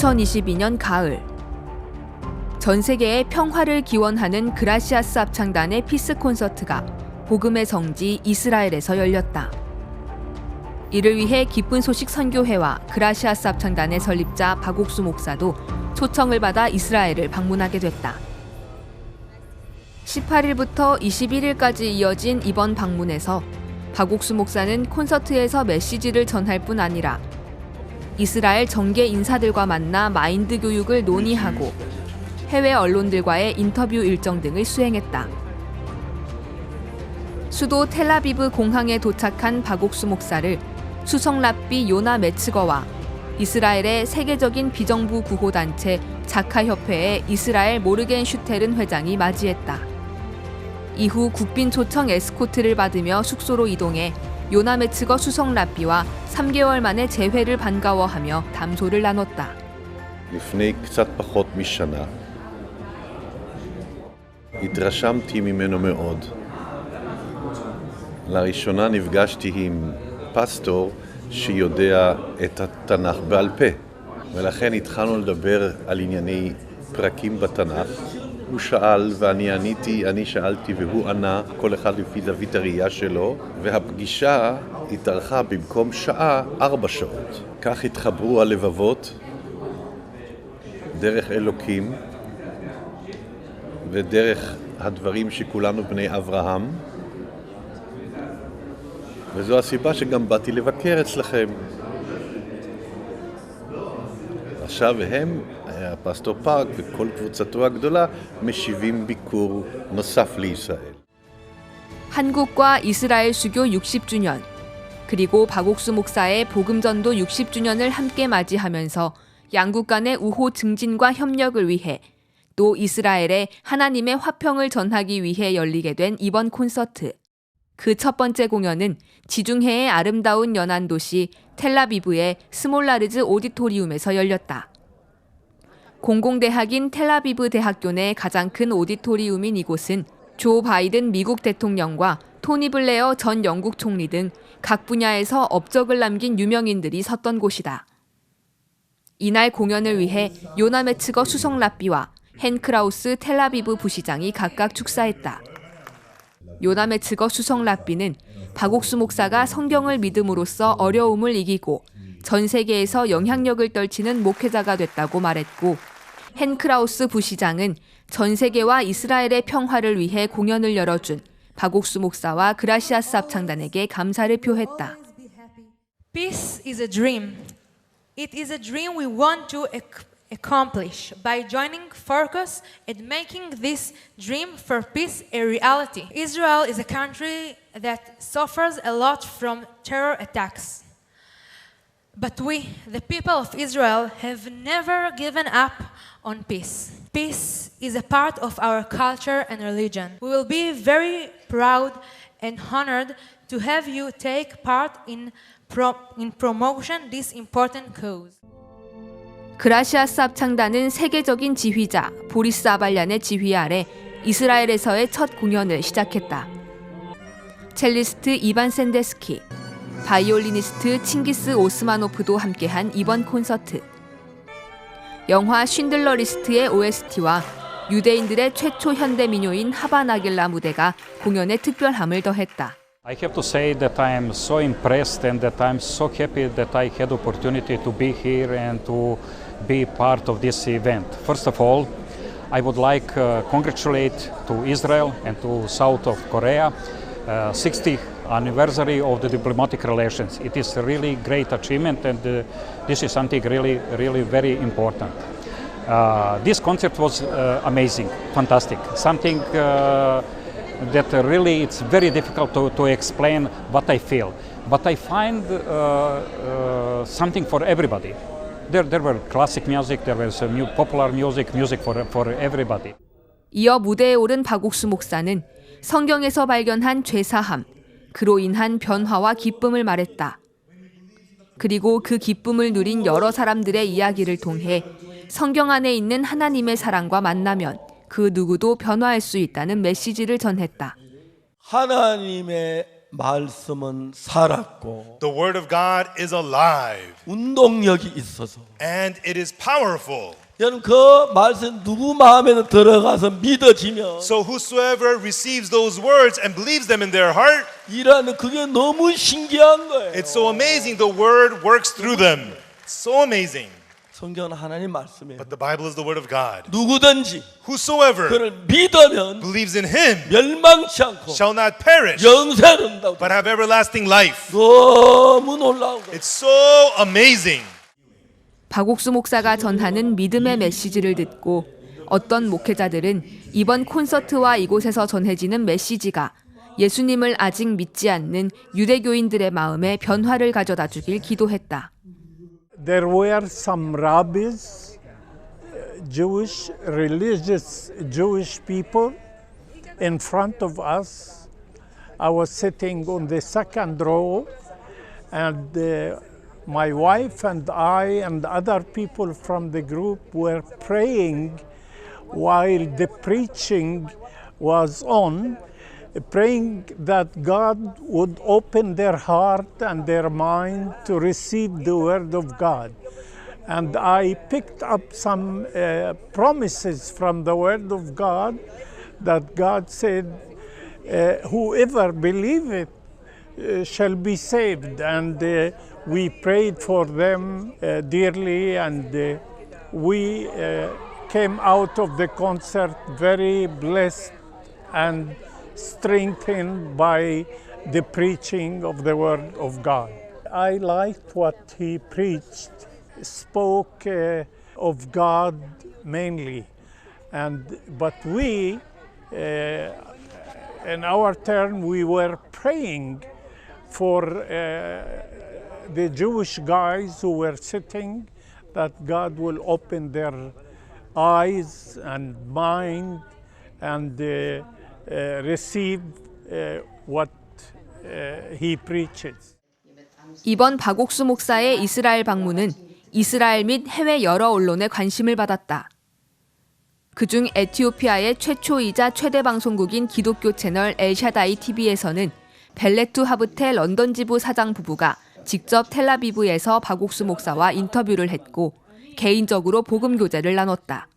2022년 가을 전 세계의 평화를 기원하는 그라시아스 합창단의 피스 콘서트가 복음의 성지 이스라엘에서 열렸다. 이를 위해 기쁜 소식 선교회와 그라시아스 합창단의 설립자 박옥수 목사도 초청을 받아 이스라엘을 방문하게 됐다. 18일부터 21일까지 이어진 이번 방문에서 박옥수 목사는 콘서트에서 메시지를 전할 뿐 아니라 이스라엘 정계 인사들과 만나 마인드 교육을 논의하고 해외 언론들과의 인터뷰 일정 등을 수행했다. 수도 텔라비브 공항에 도착한 박옥수 목사를 수석 랍비 요나 메츠거와 이스라엘의 세계적인 비정부 구호 단체 자카 협회의 이스라엘 모르겐 슈텔은 회장이 맞이했다. 이후 국빈 초청 에스코트를 받으며 숙소로 이동해 요나 메츠거 수석 랍비와 3개월 만에 재회를 반가워하며 담소를 나눴다. לפני קצת פחות משנה התרשמתי ממנו מאוד. לראשונה נפגשתי עם פסטור שיודע את התנ"ך בעל פה, ולכן התחלנו לדבר על ענייני פרקים בתנ"ך. הוא שאל ואני עניתי, אני שאלתי והוא ענה, כל אחד לפי זווית הראייה שלו, והפגישה התארכה במקום שעה, ארבע שעות. כך התחברו הלבבות דרך אלוקים ודרך הדברים שכולנו בני אברהם וזו הסיבה שגם באתי לבקר אצלכם. עכשיו הם, הפסטור פארק וכל קבוצתו הגדולה, משיבים ביקור נוסף לישראל. 한국과 이스라엘 수교 60주년, 그리고 박옥수 목사의 복음전도 60주년을 함께 맞이하면서 양국 간의 우호 증진과 협력을 위해 또 이스라엘에 하나님의 화평을 전하기 위해 열리게 된 이번 콘서트. 그 첫 번째 공연은 지중해의 아름다운 연안 도시 텔라비브의 스몰라르즈 오디토리움에서 열렸다. 공공대학인 텔라비브 대학교 내 가장 큰 오디토리움인 이곳은 조 바이든 미국 대통령과 토니 블레어 전 영국 총리 등 각 분야에서 업적을 남긴 유명인들이 섰던 곳이다. 이날 공연을 위해 요나 메츠거 수석 랍비와 헨 크라우스 텔라비브 부시장이 각각 축사했다. 요나 메츠거 수석 랍비는 박옥수 목사가 성경을 믿음으로써 어려움을 이기고 전 세계에서 영향력을 떨치는 목회자가 됐다고 말했고 헨크라우스 부시장은 전 세계와 이스라엘의 평화를 위해 공연을 열어준 박옥수 목사와 그라시아스 합창단에게 감사를 표했다. Peace is a dream. It is a dream we want to ac- accomplish by joining focus and making this dream for peace a reality. Israel is a country that suffers a lot from terror attacks. But we, the people of Israel, have never given up on peace. Peace is a part of our culture and religion. We will be very proud and honored to have you take part in, pro- in promotion this important cause. 그라시아스 합창단은 세계적인 지휘자 보리스 아발얀의 지휘 아래 이스라엘에서의 첫 공연을 시작했다. 첼리스트 이반 샌데스키, 바이올리니스트 칭기스 오스마노프도 함께한 이번 콘서트. 영화 쉰들러 리스트의 OST와 유대인들의 최초 현대 민요인 하바나길라 무대가 공연의 특별함을 더했다. I have to say that I am so impressed and that I'm so happy that I had opportunity to be here and to be part of this event. First of all, I would like uh, congratulate to Israel and to South of Korea uh, 60th anniversary of the diplomatic relations. It is a really great achievement and uh, this is something really really very important. Uh, this concert was uh, amazing, fantastic. Something uh, that really it's very difficult to, to explain what I feel. But I find uh, uh, something for everybody. There, there were classic music, there was uh, new popular music, music for, for everybody. 이어 무대에 오른 박옥수 목사는 성경에서 발견한 죄사함, 그로 인한 변화와 기쁨을 말했다. 그리고 그 기쁨을 누린 여러 사람들의 이야기를 통해 성경 안에 있는 하나님의 사랑과 만나면 그 누구도 변화할 수 있다는 메시지를 전했다. 하나님의 말씀은 살았고 The Word of God is alive 운동력이 있어서 and it is powerful. 여러분 그 말씀 누구 마음에도 들어가서 믿어지면 So whosoever receives those words and believes them in their heart, 이라는 그게 너무 신기한 거예요. it's so amazing. The Word works through them. It's so amazing. 성경은 하나님 말씀이에요. But the Bible is the Word of God. 누구든지 Whosoever 그를 믿으면 believes in Him 멸망치 않고 shall not perish, 영생을 한다고. but have everlasting life. 너무 놀라운 거예요. It's so amazing. 박옥수 목사가 전하는 믿음의 메시지를 듣고 어떤 목회자들은 이번 콘서트와 이곳에서 전해지는 메시지가 예수님을 아직 믿지 않는 유대교인들의 마음에 변화를 가져다 주길 기도했다. There were some rabbis, uh, Jewish, religious Jewish people in front of us. I was sitting on the second row, and uh, my wife and I and other people from the group were praying while the preaching was on, praying that God would open their heart and their mind to receive the Word of God. And I picked up some uh, promises from the Word of God that God said, uh, Whoever believeth uh, shall be saved. And uh, we prayed for them uh, dearly, and uh, we uh, came out of the concert very blessed and strengthened by the preaching of the Word of God. I liked what he preached, spoke uh, of God mainly, and but we, uh, in our turn, we were praying for uh, the Jewish guys who were sitting, that God will open their eyes and mind and uh, uh, receive uh, what uh, he preaches. 이번 박옥수 목사의 이스라엘 방문은 이스라엘 및 해외 여러 언론의 관심을 받았다. 그중 에티오피아의 최초이자 최대 방송국인 기독교 채널 엘샤다이 TV에서는 벨레투 하브테 런던 지부 사장 부부가 직접 텔라비브에서 박옥수 목사와 인터뷰를 했고 개인적으로 복음 교제를 나눴다.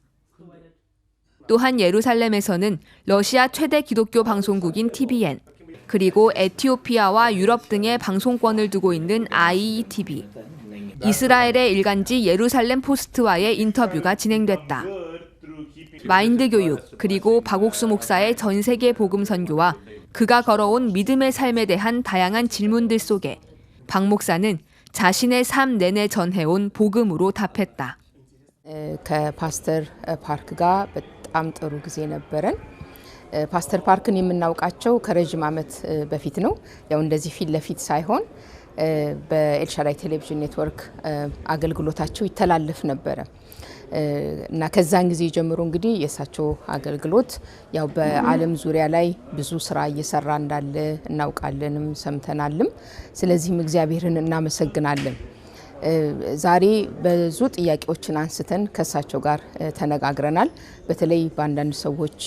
또한 예루살렘에서는 러시아 최대 기독교 방송국인 TVN 그리고 에티오피아와 유럽 등의 방송권을 두고 있는 IETV, 이스라엘의 일간지 예루살렘 포스트와의 인터뷰가 진행됐다. 마인드 교육 그리고 박옥수 목사의 전 세계 복음 선교와 그가 걸어온 믿음의 삶에 대한 다양한 질문들 속에 박 목사는 자신의 삶 내내 전해온 복음으로 답했다. ከፓስተር ፓርክ ጋር በጣም ጥሩ ጊዜ ነበረን። ፓስተር ፓርክን የምናውቃቸው ከረዥም ዓመት በፊት ነው። ያው እንደዚህ ፊት ለፊት ሳይሆን በኤልሻዳይ ቴሌቪዥን ኔትወርክ አገልግሎታቸው ይተላለፍ ነበረ እና ከዛን ጊዜ ጀምሮ እንግዲህ የእሳቸው አገልግሎት ያው በዓለም ዙሪያ ላይ ብዙ ስራ እየሰራ እንዳለ እናውቃለንም ሰምተናልም። ስለዚህም እግዚአብሔርን እናመሰግናለን። ዛሬ ብዙ ጥያቄዎችን አንስተን ከእሳቸው ጋር ተነጋግረናል። በተለይ በአንዳንድ ሰዎች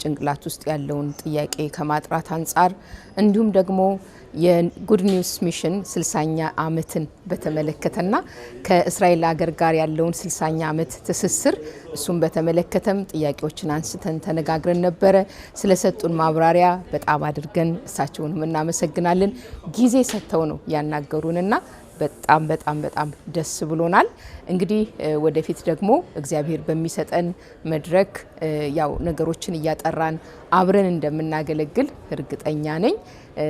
ጭንቅላት ውስጥ ያለውን ጥያቄ ከማጥራት አንጻር እንዲሁም ደግሞ የጉድ ኒውስ ሚሽን ስልሳኛ ዓመትን በተመለከተና ከእስራኤል ሀገር ጋር ያለውን ስልሳኛ ዓመት ትስስር እሱን በተመለከተም ጥያቄዎችን አንስተን ተነጋግረን ነበረ። ስለሰጡን ማብራሪያ በጣም አድርገን እሳቸውንም እናመሰግናለን። ጊዜ ሰጥተው ነው ያናገሩንና በጣም በጣም በጣም ደስ ብሎናል። እንግዲህ ወደፊት ደግሞ እግዚአብሔር በሚሰጠን መድረክ ያው ነገሮችን እያጠራን አብረን እንደምናገለግል እርግጠኛ ነኝ።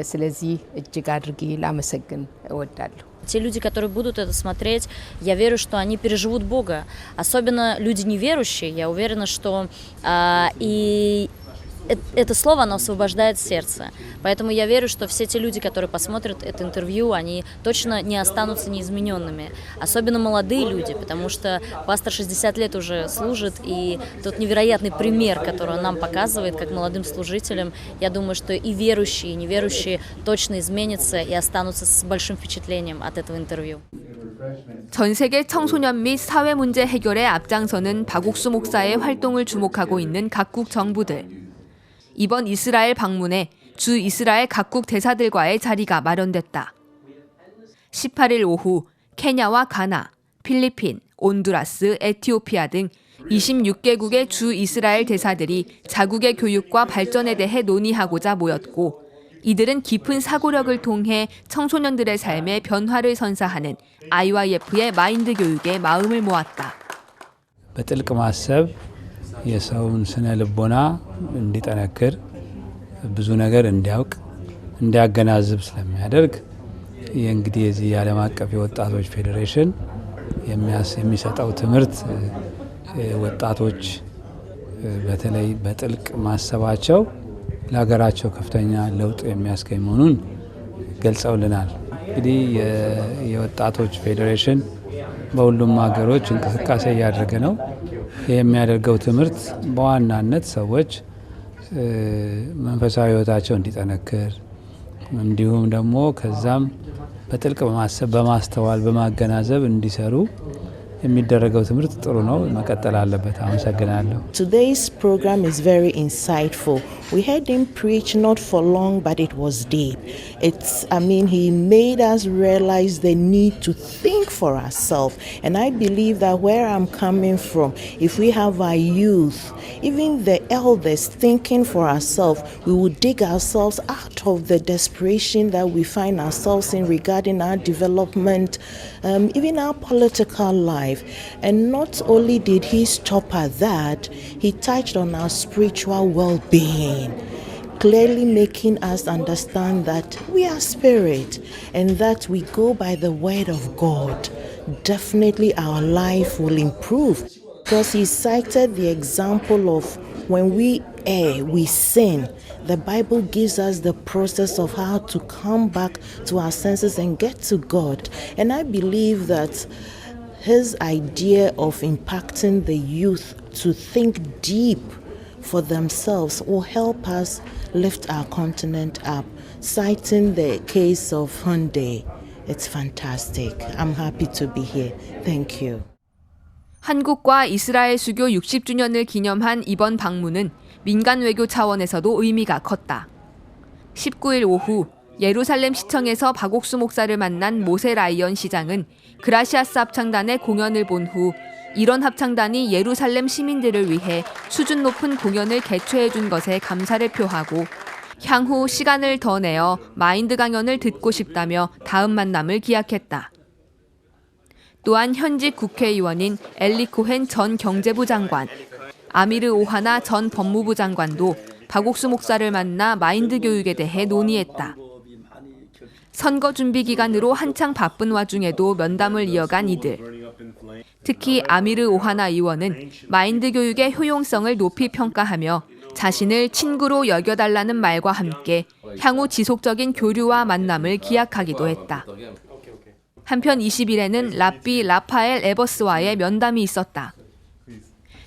ስለዚህ እጅግ አድርጌ ላመሰግን እወዳለሁ። Те люди, которые будут это смотреть, я верю, что они переживут Бога. Особенно люди неверующие. Я уверена, что а, и э- это слово, оно освобождает сердце. Поэтому я верю, что все те люди, которые посмотрят это интервью, они точно не останутся неизмененными. Особенно молодые люди, потому что пастор 60 лет уже служит, и тот невероятный пример, который он нам показывает, как молодым служителям, я думаю, что и верующие, и неверующие точно изменятся и останутся с большим впечатлением от этого интервью. 전 세계 청소년 및 사회 문제 해결에 앞장서는 박옥수 목사의 활동을 주목하고 있는 각국 정부들. 이번 이스라엘 방문에 주 이스라엘 각국 대사들과의 자리가 마련됐다. 18일 오후 케냐와 가나, 필리핀, 온두라스, 에티오피아 등 26개국의 주 이스라엘 대사들이 자국의 교육과 발전에 대해 논의하고자 모였고 이들은 깊은 사고력을 통해 청소년들의 삶에 변화를 선사하는 IYF의 마인드 교육에 마음을 모았다. የሰውን ስነ ልቦና እንዲጠነክር ብዙ ነገር እንዲያውቅ እንዲያገናዝብ ስለሚያደርግ ይህ እንግዲህ የዚህ የዓለም አቀፍ የወጣቶች ፌዴሬሽን የሚሰጠው ትምህርት ወጣቶች በተለይ በጥልቅ ማሰባቸው ለሀገራቸው ከፍተኛ ለውጥ የሚያስገኝ መሆኑን ገልጸውልናል። እንግዲህ የወጣቶች ፌዴሬሽን በሁሉም ሀገሮች እንቅስቃሴ እያደረገ ነው። የሚያደርገው ትምህርት በዋናነት ሰዎች መንፈሳዊ ሕይወታቸው እንዲጠነክር እንዲሁም ደግሞ ከዛም በጥልቅ በማሰብ በማስተዋል በማገናዘብ እንዲሰሩ የሚደረገው ትምህርት ጥሩ ነው፣ መቀጠል አለበት። አመሰግናለሁ። Today's program is very insightful. We heard him preach not for long, but it was deep. It's, I mean, he made us realize the need to think for ourselves. And I believe that where I'm coming from, if we have our youth, even the elders thinking for ourselves, we will dig ourselves out of the desperation that we find ourselves in regarding our development, um, even our political life. And not only did he stop at that, he touched on our spiritual well being clearly making us understand that we are spirit and that we go by the word of God, definitely our life will improve. Because he cited the example of when we err, we sin. The Bible gives us the process of how to come back to our senses and get to God. And I believe that his idea of impacting the youth to think deep for themselves will help us lift our continent up. Citing the case of Hyundai, it's fantastic. I'm happy to be here. Thank you. 한국과 이스라엘 수교 60주년을 기념한 이번 방문은 민간 외교 차원에서도 의미가 컸다. 19일 오후 예루살렘 시청에서 박옥수 목사를 만난 모세 라이언 시장은 그라시아스 합창단의 공연을 본 후 이런 합창단이 예루살렘 시민들을 위해 수준 높은 공연을 개최해 준 것에 감사를 표하고 향후 시간을 더 내어 마인드 강연을 듣고 싶다며 다음 만남을 기약했다. 또한 현직 국회의원인 엘리 코헨 전 경제부 장관, 아미르 오하나 전 법무부 장관도 박옥수 목사를 만나 마인드 교육에 대해 논의했다. 선거 준비 기간으로 한창 바쁜 와중에도 면담을 이어간 이들. 특히 아미르 오하나 의원은 마인드 교육의 효용성을 높이 평가하며 자신을 친구로 여겨달라는 말과 함께 향후 지속적인 교류와 만남을 기약하기도 했다. 한편 20일에는 라비 라파엘 에버스와의 면담이 있었다.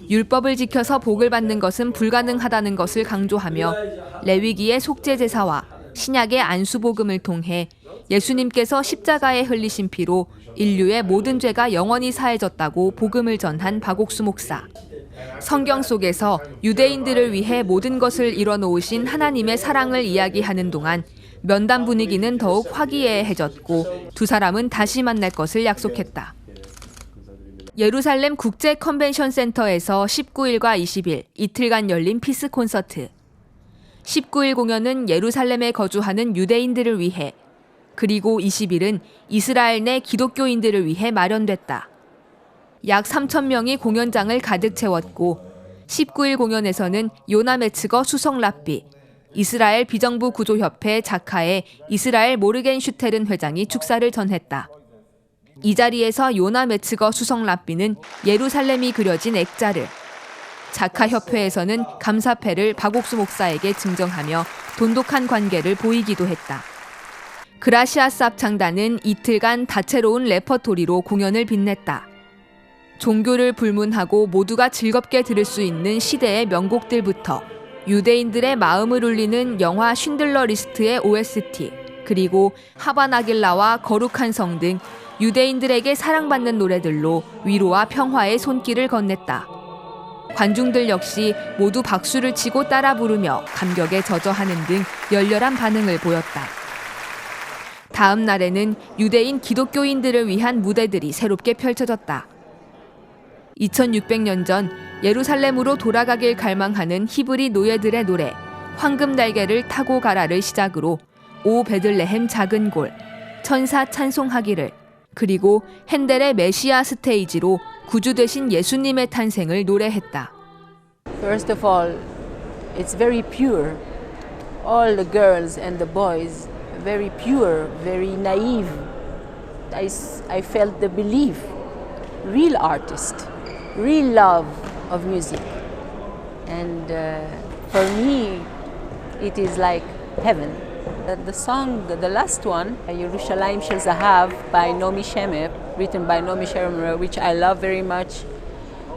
율법을 지켜서 복을 받는 것은 불가능하다는 것을 강조하며 레위기의 속죄 제사와 신약의 안수 복음을 통해 예수님께서 십자가에 흘리신 피로 인류의 모든 죄가 영원히 사해졌다고 복음을 전한 박옥수 목사. 성경 속에서 유대인들을 위해 모든 것을 이뤄놓으신 하나님의 사랑을 이야기하는 동안 면담 분위기는 더욱 화기애애해졌고 두 사람은 다시 만날 것을 약속했다. 예루살렘 국제 컨벤션 센터에서 19일과 20일 이틀간 열린 피스 콘서트. 19일 공연은 예루살렘에 거주하는 유대인들을 위해 그리고 20일은 이스라엘 내 기독교인들을 위해 마련됐다. 약 3천 명이 공연장을 가득 채웠고 19일 공연에서는 요나 메츠거 수석 랍비, 이스라엘 비정부 구조협회 자카의 이스라엘 모르겐 슈테른 회장이 축사를 전했다. 이 자리에서 요나 메츠거 수석 랍비는 예루살렘이 그려진 액자를 자카 협회에서는 감사패를 박옥수 목사에게 증정하며 돈독한 관계를 보이기도 했다. 그라시아스 합창단은 이틀간 다채로운 레퍼토리로 공연을 빛냈다. 종교를 불문하고 모두가 즐겁게 들을 수 있는 시대의 명곡들부터 유대인들의 마음을 울리는 영화 쉰들러 리스트의 OST, 그리고 하바나길라와 거룩한 성 등 유대인들에게 사랑받는 노래들로 위로와 평화의 손길을 건넸다. 관중들 역시 모두 박수를 치고 따라 부르며 감격에 젖어하는 등 열렬한 반응을 보였다. 다음 날에는 유대인 기독교인들을 위한 무대들이 새롭게 펼쳐졌다. 2600년 전 예루살렘으로 돌아가길 갈망하는 히브리 노예들의 노래 황금 날개를 타고 가라를 시작으로 오 베들레헴 작은 골 천사 찬송하기를 그리고 핸델의 메시아 스테이지로 구주 되신 예수님의 탄생을 노래했다. First of all, it's very pure. All the girls and the boys, very pure, very naive. I, I felt the belief, real artist, real love of music. And uh, for me, it is like heaven. Uh, the song, the last one, Yerushalayim Shel Zahav by Nomi Shemer, written by Nomi Shemer, which I love very much.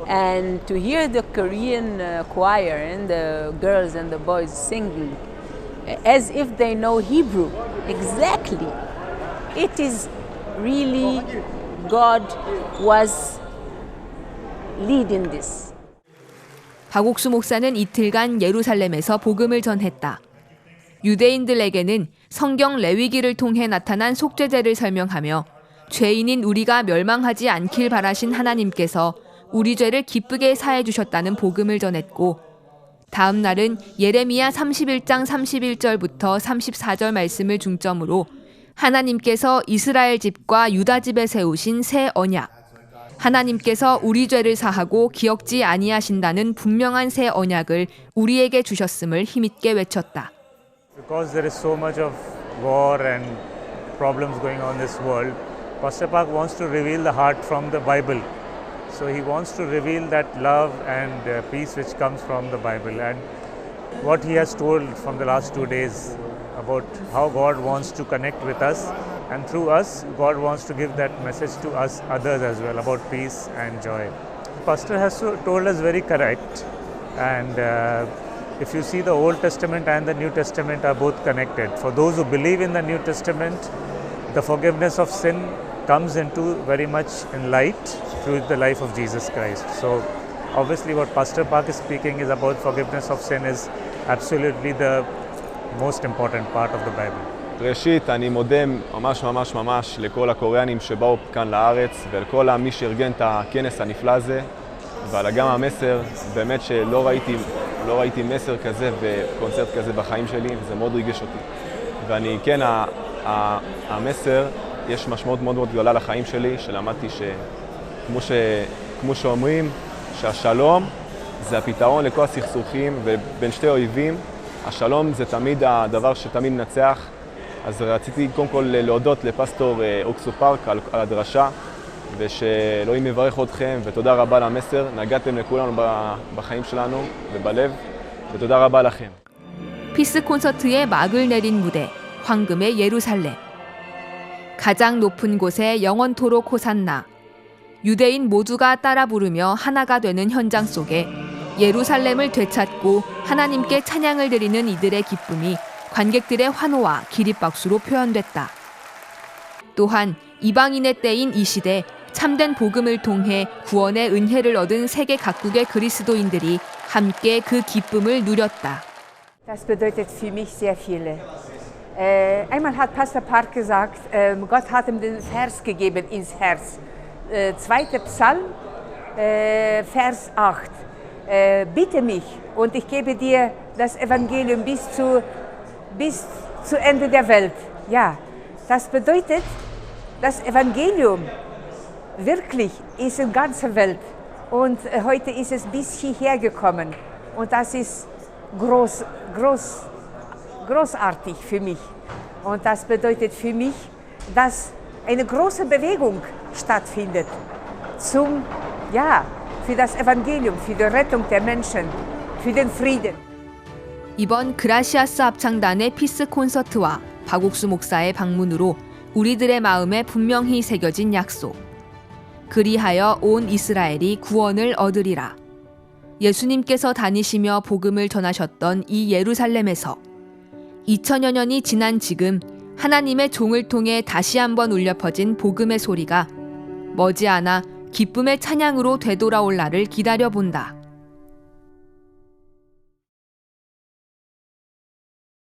And to hear the Korean uh, choir and the girls and the boys singing uh, as if they know Hebrew exactly, it is really God was leading this. 박옥수 목사는 이틀간 예루살렘에서 복음을 전했다. 유대인들에게는 성경 레위기를 통해 나타난 속죄제를 설명하며 죄인인 우리가 멸망하지 않길 바라신 하나님께서 우리 죄를 기쁘게 사해 주셨다는 복음을 전했고 다음 날은 예레미야 31장 31절부터 34절 말씀을 중점으로 하나님께서 이스라엘 집과 유다 집에 세우신 새 언약 하나님께서 우리 죄를 사하고 기억지 아니하신다는 분명한 새 언약을 우리에게 주셨음을 힘있게 외쳤다. Because there is so much of war and problems going on in this world, Pastor Park wants to reveal the heart from the Bible. So he wants to reveal that love and uh, peace which comes from the Bible. And what he has told from the last two days about how God wants to connect with us, and through us, God wants to give that message to us others as well about peace and joy. Pastor has told us very correct, and uh, if you see the Old Testament and the New Testament are both connected. For those who believe in the New Testament, the forgiveness of sin comes into very much in light through the life of Jesus Christ. So, obviously, what Pastor Park is speaking is about forgiveness of sin is absolutely the most important part of the Bible. ראשית, אני מודה ממש ממש ממש לכל הקוריאנים שבאו כאן לארץ ולכל מי שארגן את הכנס הנפלא הזה ועל גם המסר, באמת שלא ראיתי, לא ראיתי מסר כזה וקונצרט כזה בחיים שלי וזה מאוד ריגש אותי. ואני, כן, ה, ה, המסר, יש משמעות מאוד מאוד גדולה לחיים שלי, שלמדתי שכמו ש, כמו שאומרים, שהשלום זה הפתרון לכל הסכסוכים ובין שתי אויבים, השלום זה תמיד הדבר שתמיד מנצח. אז רציתי קודם כל להודות לפסטור אה, אוקסו פארק על הדרשה, ושאלוהים יברך אתכם, ותודה רבה על המסר. נגעתם לכולנו ב- בחיים שלנו ובלב, ותודה רבה לכם. 피스 콘서트의 막을 내린 무대 황금의 예루살렘 가장 높은 곳에 영원토록 호산나 유대인 모두가 따라 부르며 하나가 되는 현장 속에 예루살렘을 되찾고 하나님께 찬양을 드리는 이들의 기쁨이 관객들의 환호와 기립박수로 표현됐다. 또한 이방인의 때인 이 시대 참된 복음을 통해 구원의 은혜를 얻은 세계 각국의 그리스도인들이 함께 그 기쁨을 누렸다. Das bedeutet für mich sehr viel. Äh, einmal hat Pastor Park gesagt, ähm, Gott hat ihm den Vers gegeben ins Herz. Äh, zweiter Psalm, äh, Vers 8. Äh, bitte mich und ich gebe dir das Evangelium bis zu, bis zu Ende der Welt. Ja, das bedeutet, das Evangelium wirklich ist in ganzer Welt. Und äh, heute ist es bis hierher gekommen. Und das ist groß, groß, großartig für mich. Und das bedeutet für mich, dass eine große Bewegung stattfindet zum, ja, für das Evangelium, für die Rettung der Menschen, für den Frieden. 이번 그라시아스 합창단의 피스 콘서트와 박옥수 목사의 방문으로 우리들의 마음에 분명히 새겨진 약속. 그리하여 온 이스라엘이 구원을 얻으리라. 예수님께서 다니시며 복음을 전하셨던 이 예루살렘에서 2000여 년이 지난 지금 하나님의 종을 통해 다시 한번 울려 퍼진 복음의 소리가 머지않아 기쁨의 찬양으로 되돌아올 날을 기다려 본다.